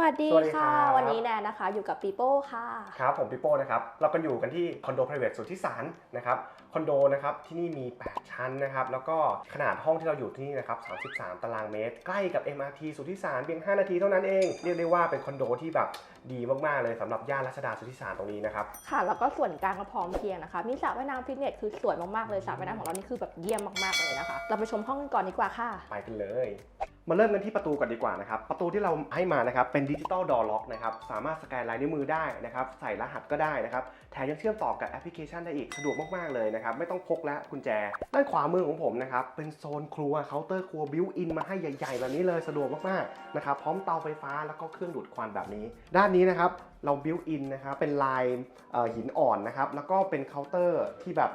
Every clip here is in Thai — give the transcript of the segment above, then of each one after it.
วัสดีสวัสดีครัค่ะบวันนี้แนนนะคะ อยู่กับปีโป้ค่ะ ครับผมพี่โป้นะครับเราก็อยู่กันที่คอนโด private สุทธิสารนะครับคอนโดนะครับที่นี่มี 8 ชั้นนะครับแล้วก็ขนาดห้องที่เราอยู่ที่นี่นะครับ33 ตารางเมตร ใกล้กับ MRT สุทธิสารเพียง 5 นาทีเท่านั้นเอง เรียกได้ว่าเป็นคอนโดที่แบบดีมากๆเลยสำหรับย่านรัชดาสุทธิสารตรงนี้นะครับ ค่ะแล้วก็ส่วนกลางก็พร้อมเพรียงนะคะ มีสระว่ายน้ำฟิตเนสคือสวยมากๆเลยสระว่ายน้ำของเรานี่คือแบบเยี่ยมมากๆเลยนะคะ เราไปชมห้องกันก่อนดีกว่าค่ะ ไปกันเลย มาเริ่มกันที่ประตูก่อนดีกว่านะครับประตูที่เราให้มานะครับเป็นดิจิตอลดอล็อกนะครับสามารถสแกนลายนิ้วมือได้นะครับใส่รหัสก็ได้นะครับแถมยังเชื่อมต่อกับแอปพลิเคชันได้อีกสะดวกมากๆเลยนะครับไม่ต้องพกและกุญแจ ด้านขวามือของผมนะครับเป็นโซนครัวเคาน์เตอร์ครัวบิวอินมาให้ใหญ่ๆแบบนี้เลยสะดวกมากๆนะครับพร้อมเตาไฟฟ้าแล้วก็เครื่องดูดควันแบบนี้ ด้านนี้นะครับเราบิวอินนะครับเป็นลายหินอ่อนนะครับแล้วก็เป็นเคาน์เตอร์ที่แบบ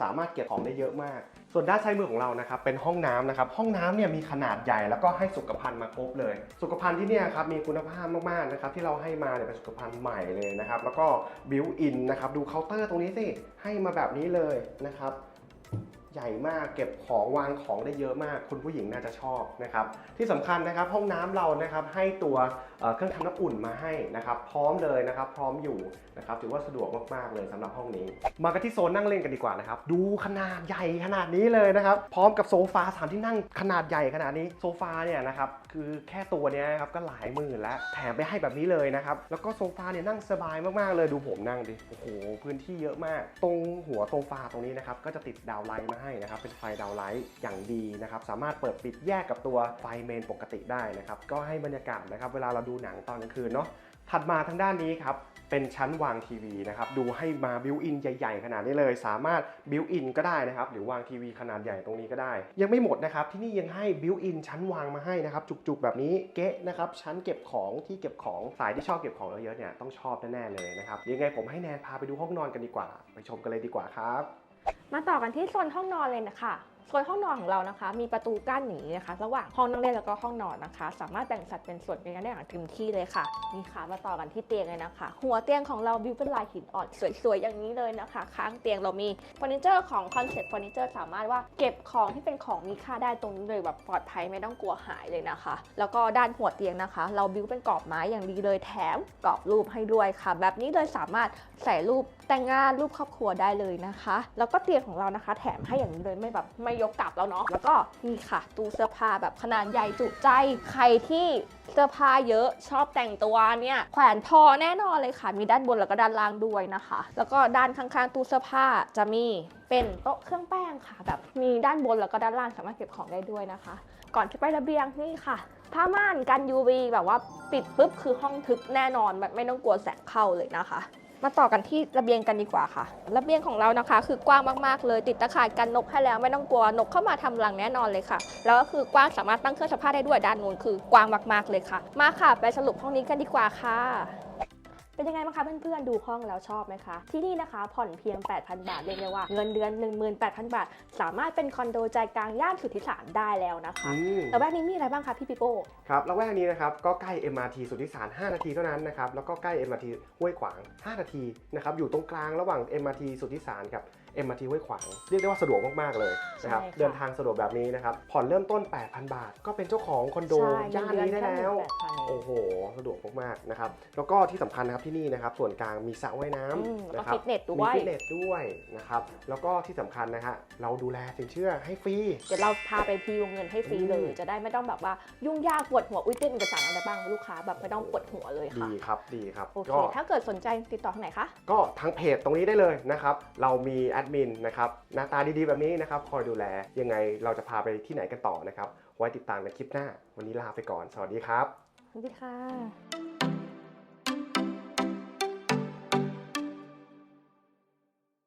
สามารถเก็บของได้เยอะมาก ส่วนด้านซ้ายมือของเรานะครับเป็นห้องน้ำนะครับห้องน้ำเนี่ยมีขนาดใหญ่แล้วก็ให้สุขภัณฑ์มาครบเลย สุขภัณฑ์ที่เนี่ยครับมีคุณภาพมากๆนะครับที่เราให้มาเนี่ยเป็นสุขภัณฑ์ใหม่เลยนะครับแล้วก็บิวอินนะครับดูเคาน์เตอร์ตรงนี้สิให้มาแบบนี้เลยนะครับ ใหญ่มากเก็บของวางของได้เยอะมาก คุณผู้หญิงน่าจะชอบนะครับ ที่สำคัญนะครับห้องน้ำเรานะครับให้ตัวเครื่องทำน้ำอุ่นมาให้นะครับ พร้อมเลยนะครับ พร้อมอยู่นะครับถือว่าสะดวกมากๆเลยสำหรับห้องนี้ มากันที่โซนนั่งเล่นกันดีกว่านะครับ ดูขนาดใหญ่ขนาดนี้เลยนะครับ พร้อมกับโซฟาสามที่นั่งขนาดใหญ่ขนาดนี้โซฟาเนี่ยนะครับคือแค่ตัวเนี้ยครับก็หลายหมื่นแล้วแถมไปให้แบบนี้เลยนะครับ แล้วก็โซฟาเนี่ยนั่งสบายมากๆเลยดูผมนั่งดิโอ้โหพื้นที่เยอะมาก ตรงหัวโซฟาตรงนี้นะครับก็จะติดดาวไลท์มาให้นะครับเป็นไฟดาวไลท์อย่างดีนะครับสามารถเปิดปิดแยกกับตัวไฟเมนปกติได้นะครับก็ให้บรรยากาศนะครับเวลาเราดูหนังตอนกลางคืนเนาะ ถัดมาทางด้านนี้ครับเป็นชั้นวางทีวีนะครับดูให้มาบิวอินใหญ่ๆ ขนาดนี้เลย สามารถบิวอินก็ได้นะครับหรือวางทีวีขนาดใหญ่ตรงนี้ก็ได้ ยังไม่หมดนะครับที่นี่ยังให้บิวอินชั้นวางมาให้นะครับจุกๆแบบนี้เก๊ะนะครับชั้นเก็บของที่เก็บของสายที่ชอบเก็บของเยอะๆเนี่ยต้องชอบแน่ๆเลยนะครับยังไงผมให้แนนพาไปดูห้องนอนกันดีกว่า ไปชมกันเลยดีกว่าครับ มาต่อกันที่โซนห้องนอนเลยนะคะโซนห้องนอนของเรานะคะ มีประตูกั้นอย่างนี้นะคะ ระหว่างห้องนั่งเล่นแล้วก็ห้องนอนนะคะ สามารถแบ่งสัดเป็นส่วนกันได้อย่างเต็มที่เลยค่ะนี่ค่ะมาต่อกันที่เตียงเลยนะคะ หัวเตียงของเราบิวเป็นลายหินอ่อนสวยๆอย่างนี้เลยนะคะ ข้างเตียงเรามีเฟอร์นิเจอร์ของคอนเซ็ปต์เฟอร์นิเจอร์สามารถว่าเก็บของที่เป็นของมีค่าได้ตรงนี้เลยแบบปลอดภัยไม่ต้องกลัวหายเลยนะคะ แล้วก็ด้านหัวเตียงนะคะ เราบิวเป็นกรอบไม้อย่างดีเลยแถมกรอบรูปให้ด้วยค่ะ แบบนี้เลยสามารถใส่รูปแต่งงานรูปครอบครัวได้เลยนะคะ แล้วก็เตียงของเรานะคะ แถมให้อย่างนี้เลยไม่แบบไม่ยกกลับแล้วเนาะแล้วก็นี่ค่ะตู้เสื้อผ้าแบบขนาดใหญ่จุใจใครที่เสื้อผ้าเยอะชอบแต่งตัวเนี่ยแขวนพอแน่นอนเลยค่ะ มีด้านบนแล้วก็ด้านล่างด้วยนะคะ แล้วก็ด้านข้างๆตู้เสื้อผ้าจะมีเป็นโต๊ะเครื่องแป้งค่ะ แบบมีด้านบนแล้วก็ด้านล่างสามารถเก็บของได้ด้วยนะคะ ก่อนจะไประเบียงนี่ค่ะผ้าม่านกัน UV แบบว่าปิดปุ๊บคือห้องทึบแน่นอนแบบไม่ต้องกลัวแสงเข้าเลยนะคะ มาต่อกันที่ระเบียงกันดีกว่าค่ะ ระเบียงของเรานะคะ คือกว้างมากๆเลย ติดตะข่ายกันนกให้แล้วไม่ต้องกลัวนกเข้ามาทำรังแน่นอนเลยค่ะ แล้วก็คือกว้างสามารถตั้งเครื่องซักผ้าได้ด้วยด้านนู้นคือกว้างมากๆเลยค่ะ มาค่ะ ไปสรุปห้องนี้กันดีกว่าค่ะ เป็นยังไงบ้างคะเพื่อนๆดูห้องแล้วชอบไหมคะที่นี่นะคะผ่อนเพียง 8,000 บาทเรียกได้ว่าเงินเดือน 18,000 บาท สามารถเป็นคอนโดใจกลางย่านสุทธิสารได้แล้วนะคะอืมแล้วแวกนี้มีอะไรบ้างคะพี่ปิโป้ครับแล้วแวกนี้นะครับก็ใกล้ MRT สุทธิสาร 5 นาทีเท่านั้นนะครับแล้วก็ใกล้ MRT ห้วยขวาง 5 นาทีนะครับอยู่ตรงกลางระหว่าง MRT สุทธิสารกับ MRT ห้วยขวางเรียกได้ว่าสะดวกมาก ๆ เลยนะครับ ใช่ค่ะ เดินทางสะดวกแบบนี้นะครับ ผ่อนเริ่มต้น 8,000 บาท ก็เป็นเจ้าของคอนโดใช่ย่านนี้ได้แล้วเงินเดือนแค่18,000เองโอ้โห สะดวกมาก ๆ นะครับ แล้วก็ที่สำคัญนะครับที่นี่นะครับ ส่วนกลางมีสระว่ายน้อืมำแล้วนะครัฟิตเนสด้มีวยฟิตเนสด้วยนะครับ แล้วก็ที่สำคัญนะฮะเราดูแลสินเชื่อให้ฟรี เดี๋ยวเราพาไปพรีวงเงินให้ฟรีเลย อืม จะได้ไม่ต้องแบบว่ายุ่งยากปวดหัวอุ้ยเต้นเอกสารอะไรบ้างลูกค้าแบบไม่ต้องปวดหัวเลยค่ะ ดีครับ ดีครับ โอเค ก็ ถ้าเกิดสนใจติดต่อทางไหนคะ ก็ทางเพจตรงนี้ได้เลยนะครับ เรามีแอดมินนะครับหน้าตาดีๆแบบนี้นะครับคอยดูแลยังไงเราจะพาไปที่ไหนกันต่อนะครับ ไว้ติดตามกันคลิปหน้า วันนี้ลาไปก่อน สวัสดีครับ สวัสดีค่ะ